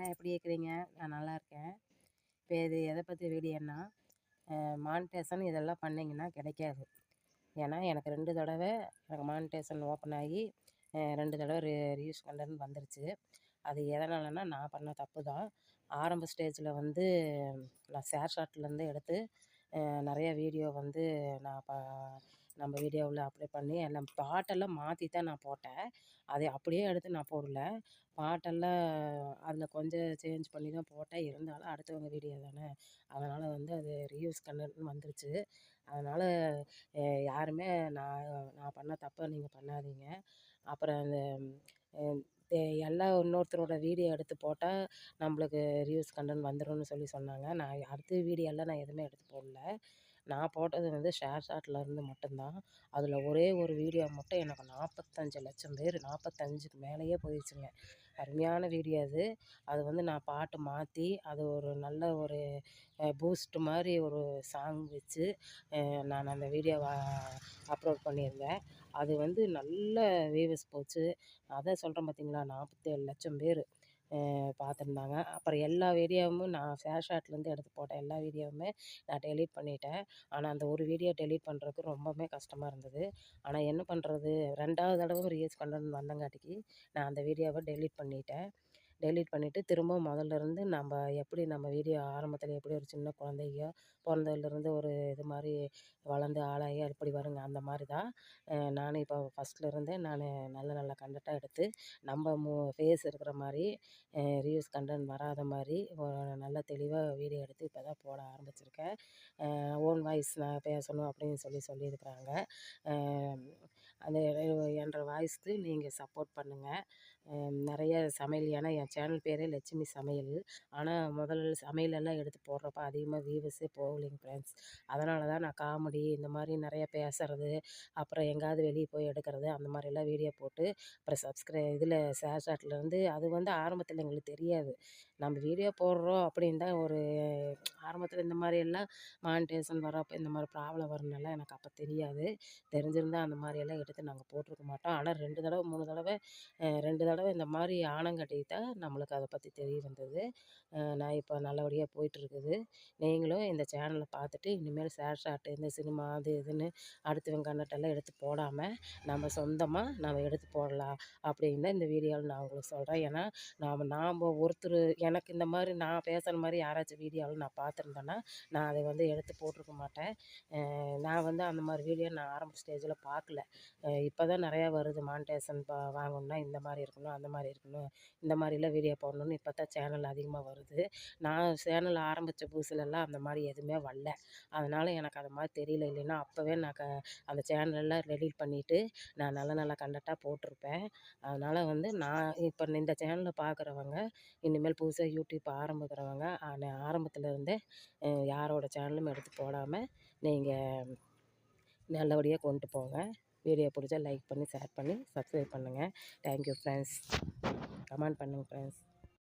அண்ணா எப்படி இருக்கிறீங்க நான் நல்லா இருக்கேன். இப்போ இது எதை பற்றி வீடியோன்னா மானிட்டேஷன் இதெல்லாம் பண்ணிங்கன்னா கிடைக்காது. ஏன்னா எனக்கு ரெண்டு தடவை எனக்கு மானிட்டேஷன் ஓப்பன் ஆகி ரெண்டு தடவை ரீ ரீயூஸ் கண்டன்னு வந்துருச்சு. அது எதனாலன்னா நான் பண்ண தப்பு தான். ஆரம்ப ஸ்டேஜில் வந்து நான் ஷேர் ஷாட்லேருந்து எடுத்து நிறைய வீடியோ வந்து நான் ப நம்ம வீடியோவில் அப்ளை பண்ணி எல்லாம் பாட்டெல்லாம் மாற்றி தான் நான் போட்டேன். அதை அப்படியே எடுத்து நான் போடல. பாட்டெல்லாம் அதில் கொஞ்சம் சேஞ்ச் பண்ணி தான் போட்டேன். இருந்தாலும் அடுத்தவங்க வீடியோ தானே. அதனால் வந்து அது ரீயூஸ் கண்டென்ட்னு வந்துருச்சு. அதனால் யாருமே நான் நான் பண்ண தப்பை நீங்கள் பண்ணாதீங்க. அப்புறம் அந்த எல்லாம் இன்னொருத்தரோட வீடியோ எடுத்து போட்டால் நம்மளுக்கு ரிவ்யூஸ் கண்டன் வந்துடும்னு சொல்லி சொன்னாங்க. நான் அடுத்த வீடியோலாம் நான் எதுவுமே எடுத்து போடல. நான் போட்டது வந்து ஷேர் ஷாட்லேருந்து மட்டும்தான் அதில் ஒரே ஒரு வீடியோ மட்டும் எனக்கு நாற்பத்தஞ்சு லட்சம் பேர் நாற்பத்தஞ்சுக்கு மேலேயே போயிடுச்சுங்க. அருமையான வீடியோ அது. அது வந்து நான் பாட்டு மாற்றி அது ஒரு நல்ல ஒரு பூஸ்ட் மாதிரி ஒரு சாங் வச்சு நான் அந்த வீடியோவை அப்லோட் பண்ணியிருந்தேன். அது வந்து நல்ல வியூவர்ஸ் போச்சு. அதான் சொல்கிறேன் பார்த்தீங்களா நாற்பத்தேழு லட்சம் பேர். பார்த்துருந்தாங்க அப்புறம் எல்லா வீடியோவும் நான் ஷேர் ஷாட்லேருந்து எடுத்து போட்டேன் எல்லா வீடியோவுமே நான் டெலீட் பண்ணிட்டேன். ஆனால் அந்த ஒரு வீடியோ டெலீட் பண்ணுறதுக்கு ரொம்பவுமே கஷ்டமாக இருந்தது. ஆனால் என்ன பண்ணுறது ரெண்டாவது தடவை ரீல்ஸ் கண்டென்ட் வந்தங்காட்டிக்கு நான் அந்த வீடியோவை டெலீட் பண்ணிட்டேன். டெலீட் பண்ணிவிட்டு திரும்பவும் முதல்ல இருந்து நம்ம எப்படி நம்ம வீடியோ ஆரம்பத்தில் எப்படி ஒரு சின்ன குழந்தைங்க பிறந்ததுலேருந்து ஒரு இது மாதிரி வளர்ந்து ஆளாகி எப்படி வருங்க? அந்த மாதிரி தான் நானும் இப்போ ஃபஸ்ட்லேருந்தே நான் நல்ல நல்ல கண்டெக்டாக எடுத்து நம்ம மு ஃபேஸ் இருக்கிற மாதிரி ரிவ்யூஸ் கண்டென்ட் வராத மாதிரி நல்ல தெளிவாக வீடியோ எடுத்து இப்போ தான் போட ஆரம்பிச்சிருக்கேன். ஓன் வாய்ஸ் நான் பேசணும் அப்படின்னு சொல்லி சொல்லியிருக்கிறாங்க. அந்த என்ற வாய்ஸ்க்கு நீங்கள் சப்போர்ட் பண்ணுங்கள் நிறைய சமையல் ஏன்னா என் சேனல் பேரே லட்சுமி சமையல். ஆனால் முதல்ல சமையலெல்லாம் எடுத்து போடுறப்ப அதிகமாக வியூவர்ஸே போகலைங்க ஃப்ரெண்ட்ஸ். அதனால தான் நான் காமெடி இந்த மாதிரி நிறைய பேசுகிறது அப்புறம் எங்கேயாவது வெளியே போய் எடுக்கிறது அந்த மாதிரிலாம் வீடியோ போட்டு அப்புறம் சப்ஸ்கிரை இதில் ஷேர் அது வந்து ஆரம்பத்தில் எங்களுக்கு தெரியாது. நம்ம வீடியோ போடுறோம் அப்படின்னு தான் ஒரு ஆரம்பத்தில் இந்த மாதிரியெல்லாம் மானிட்டேஷன் வரப்போ இந்த மாதிரி ப்ராப்ளம் வரும்னால எனக்கு அப்போ தெரியாது. தெரிஞ்சிருந்தால் அந்த மாதிரியெல்லாம் எடுத்து நாங்கள் போட்டிருக்க மாட்டோம். ஆனால் ரெண்டு தடவை மூணு தடவை ரெண்டு தடவை இந்த மாதிரி ஆணங்கட்டி தான் நம்மளுக்கு அதை பற்றி தெரிய வந்தது. நான் இப்போ நல்லபடியாக போயிட்டுருக்குது. நீங்களும் இந்த சேனலை பார்த்துட்டு இனிமேல் ஷேர் ஷாட்டு இந்த சினிமா அது இதுன்னு அடுத்தவங்க கண்ணட்டெல்லாம் எடுத்து போடாமல் நம்ம சொந்தமாக நம்ம எடுத்து போடலாம் அப்படின்னு தான் இந்த வீடியோவில் நான் உங்களுக்கு சொல்கிறேன் ஏன்னா நாம் நாம் ஒருத்தர் எனக்கு இந்த மாதிரி நான் பேசுகிற மாதிரி யாராச்சும் வீடியோவில் நான் பார்த்துருந்தேன் இருந்தோன்னா நான் அதை வந்து எடுத்து போட்டிருக்க மாட்டேன். நான் வந்து அந்த மாதிரி வீடியோ நான் ஆரம்ப ஸ்டேஜில் பார்க்கல. இப்போ தான் நிறையா வருது மானிட்டேஷன் பா வாங்கணுன்னா இந்த மாதிரி இருக்கணும் அந்த மாதிரி இருக்கணும் இந்த மாதிரிலாம் வீடியோ போடணும்னு இப்போ தான் சேனல் அதிகமாக வருது. நான் சேனல் ஆரம்பித்த புதுசுலலாம் அந்த மாதிரி எதுவுமே வரல. அதனால் எனக்கு அது மாதிரி தெரியல. இல்லைன்னா அப்போவே நான் க அந்த சேனலெல்லாம் டெலீட் பண்ணிவிட்டு நான் நல்ல நல்ல கண்டக்டாக போட்டிருப்பேன். அதனால் வந்து நான் இப்போ இந்த சேனலை பார்க்குறவங்க இனிமேல் புதுசாக யூடியூப் ஆரம்பிக்கிறவங்க ஆரம்பத்தில் இருந்தே யாரோட சேனலும் எடுத்து போடாமல் நீங்கள் நல்லபடியாக கொண்டு போங்க. வீடியோ பிடிச்சா லைக் பண்ணி ஷேர் பண்ணி சப்ஸ்கிரைப் பண்ணுங்கள் தேங்க்யூ ஃப்ரெண்ட்ஸ் கமெண்ட் பண்ணுங்கள் ஃப்ரெண்ட்ஸ்